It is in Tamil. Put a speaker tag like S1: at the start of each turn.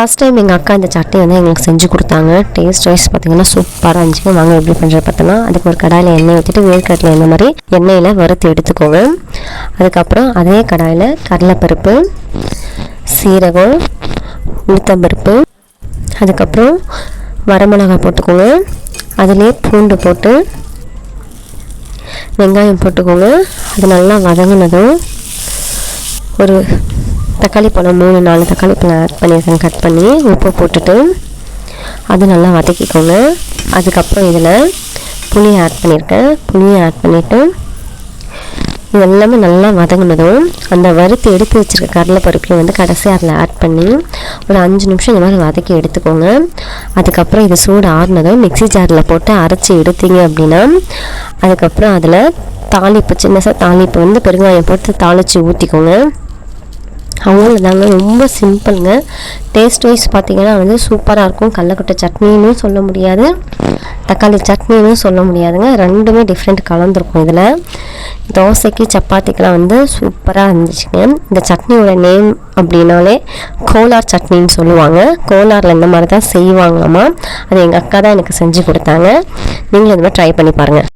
S1: ஃபஸ்ட் டைம் எங்கள் அக்கா இந்த சட்னி வந்து எங்களுக்கு செஞ்சு கொடுத்தாங்க. டேஸ்ட் வைஸ் பார்த்தீங்கன்னா சூப்பராக இருந்துச்சு. வாங்க எப்படி பண்ணுறது பார்த்தோன்னா அதுக்கு ஒரு கடாயில் எண்ணெய் ஊற்றிட்டு வேர்க்கடலை இந்த மாதிரி எண்ணெயில் வறுத்து எடுத்துக்கோங்க. அதுக்கப்புறம் அதே கடாயில் கடலைப்பருப்பு சீரகம் உளுத்தம்பருப்பு அதுக்கப்புறம் வரமிளகா போட்டுக்கோங்க. அதிலே பூண்டு போட்டு வெங்காயம் போட்டுக்கோங்க. அது நல்லா வதங்கினதும் ஒரு தக்காளி பழம் மூணு நாலு தக்காளி பழம் ஆட் பண்ணியிருக்கேன் கட் பண்ணி உப்பு போட்டுட்டு அது நல்லா வதக்கிக்கோங்க. அதுக்கப்புறம் இதில் புளி ஆட் பண்ணியிருக்கேன் புளியை ஆட் பண்ணிவிட்டு இது எல்லாமே நல்லா வதங்கினதும் அந்த வறுத்து எடுத்து வச்சுருக்க கடலைப்பருப்பையும் வந்து கடைசியாக அதில் ஆட் பண்ணி ஒரு அஞ்சு நிமிஷம் இந்த மாதிரி வதக்கி எடுத்துக்கோங்க. அதுக்கப்புறம் இது சூடு ஆறுனதும் மிக்ஸி ஜாரில் போட்டு அரைச்சி எடுத்தீங்க அப்படின்னா அதுக்கப்புறம் அதில் தாளிப்பு சின்னசாக தாளிப்பு வந்து பெருங்காயம் போட்டு தாளித்து ஊற்றிக்கோங்க அவ்வளோதாங்க ரொம்ப சிம்பிளுங்க. டேஸ்ட் வைஸ் பார்த்தீங்கன்னா வந்து சூப்பராக இருக்கும். கடலக்கொட்டை சட்னின்னு சொல்ல முடியாது. தக்காளி சட்னின்னு சொல்ல முடியாதுங்க. ரெண்டுமே டிஃப்ரெண்ட் கலந்துருக்கும் இதில். தோசைக்கு சப்பாத்திக்கெலாம் வந்து சூப்பராக இருந்துச்சுங்க. இந்த சட்னியோட நேம் அப்படின்னாலே கோலார் சட்னின்னு சொல்லுவாங்க. கோலாரில் இந்த மாதிரி தான் செய்வாங்களாமா? அது எங்கள் அக்கா தான் எனக்கு செஞ்சு கொடுத்தாங்க. நீங்களும் இந்த மாதிரி ட்ரை பண்ணி பாருங்கள்